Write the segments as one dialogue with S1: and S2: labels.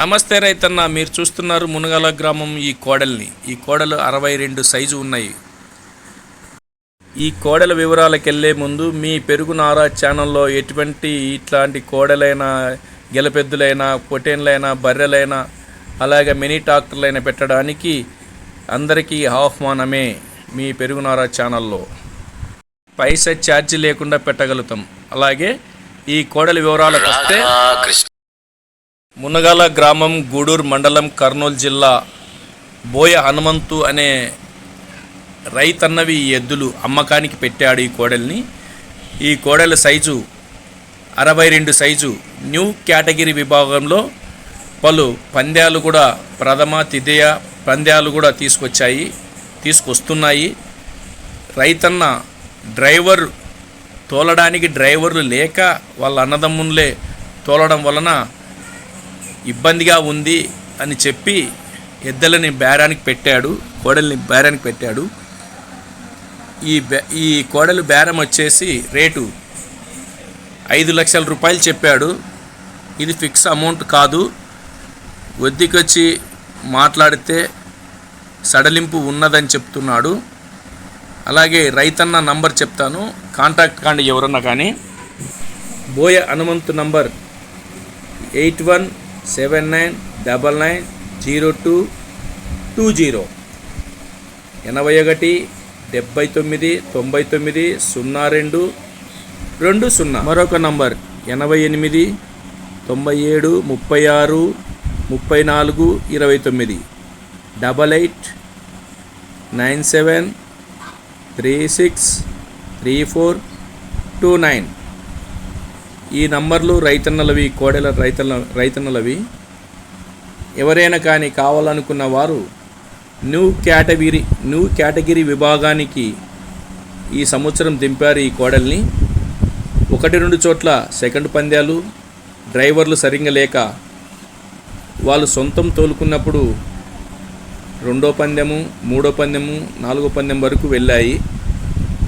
S1: నమస్తే రైతన్న మీరు చూస్తున్నారు మునగాల గ్రామం ఈ కోడల్ని. ఈ కోడలు అరవై రెండు సైజు ఉన్నాయి. ఈ కోడల వివరాలకు వెళ్ళే ముందు మీ పెరుగు నారా ఛానల్లో ఎటువంటి ఇట్లాంటి కోడలైనా గెలపెద్దులైనా పొటేన్లైనా బర్రెలైనా అలాగే మినీ ట్రాక్టర్లైనా పెట్టడానికి అందరికీ ఆహ్వానమే మీ పెరుగు నారా ఛానల్లో. పైసా ఛార్జీ లేకుండా పెట్టగలుగుతాం. అలాగే ఈ కోడల వివరాలకు వస్తే మునగాల గ్రామం గూడూరు మండలం కర్నూలు జిల్లా బోయ హనుమంతు అనే రైతన్నవి ఈ ఎద్దులు అమ్మకానికి పెట్టాడు ఈ కోడల్ని. ఈ కోడల సైజు అరవై రెండు సైజు న్యూ కేటగిరీ విభాగంలో పలు పంద్యాలు కూడా ప్రథమ తిథయ పంద్యాలు కూడా తీసుకొచ్చాయి తీసుకొస్తున్నాయి. రైతన్న డ్రైవర్ తోలడానికి డ్రైవర్లు లేక వాళ్ళ అన్నదమ్ములే తోలడం వలన ఇబ్బందిగా ఉంది అని చెప్పి ఎద్దలని బేరానికి పెట్టాడు కోడల్ని బేరానికి పెట్టాడు. ఈ బే ఈ కోడలు బేరం వచ్చేసి రేటు ఐదు లక్షల రూపాయలు చెప్పాడు. ఇది ఫిక్స్ అమౌంట్ కాదు. వద్దికొచ్చి మాట్లాడితే సడలింపు ఉన్నదని చెప్తున్నాడు. అలాగే రైతన్న నంబర్ చెప్తాను. కాంటాక్ట్ కాండి ఎవరన్నా కానీ. Boya Hanumanthu number eight one seven nine double nine zero two two zero. ఎనభై ఒకటి డెబ్బై తొమ్మిది తొంభై తొమ్మిది సున్నా రెండు రెండు సున్నా. మరొక నంబర్ ఎనభై ఎనిమిది తొంభై ఏడు ముప్పై ఆరు ముప్పై నాలుగు ఇరవై తొమ్మిది. Double eight nine seven three six three four two nine. ఈ నంబర్లు రైతన్నలవి కోడెల రైతన్న రైతన్నలవి. ఎవరైనా కానీ కావాలనుకున్న వారు న్యూ కేటగిరీ న్యూ కేటగిరీ విభాగానికి ఈ సంవత్సరం దింపారు ఈ కోడల్ని. ఒకటి రెండు చోట్ల సెకండ్ పందాలు డ్రైవర్లు సరిగ్గా లేక వాళ్ళు సొంతం తోలుకున్నప్పుడు రెండో పందెము మూడో పందెము నాలుగో పందెం వరకు వెళ్ళాయి.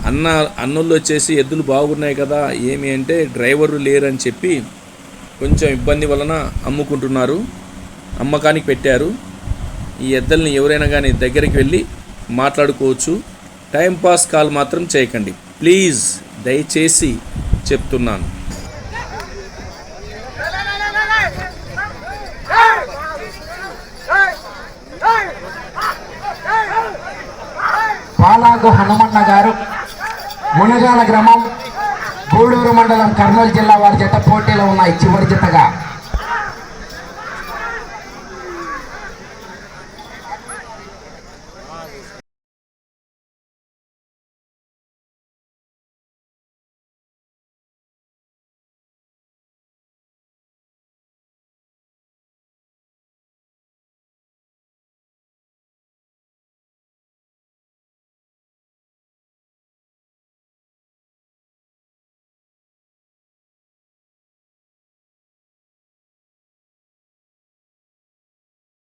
S1: అన్న అన్నోళ్ళు వచ్చేసి ఎద్దులు బాగున్నాయి కదా ఏమి అంటే డ్రైవర్లు లేరని చెప్పి కొంచెం ఇబ్బంది వలన అమ్ముకుంటున్నారు అమ్మకానికి పెట్టారు. ఈ ఎద్దల్ని ఎవరైనా కానీ దగ్గరికి వెళ్ళి మాట్లాడుకోవచ్చు. టైంపాస్ కాల్ మాత్రం చేయకండి. ప్లీజ్ దయచేసి చెప్తున్నాను.
S2: పాలాగు హనుమన్న గారు మునగాల గ్రామం గూడూరు మండలం కర్నూలు జిల్లా వారి జత పోటీలో ఉన్నాయి చివరి జతగా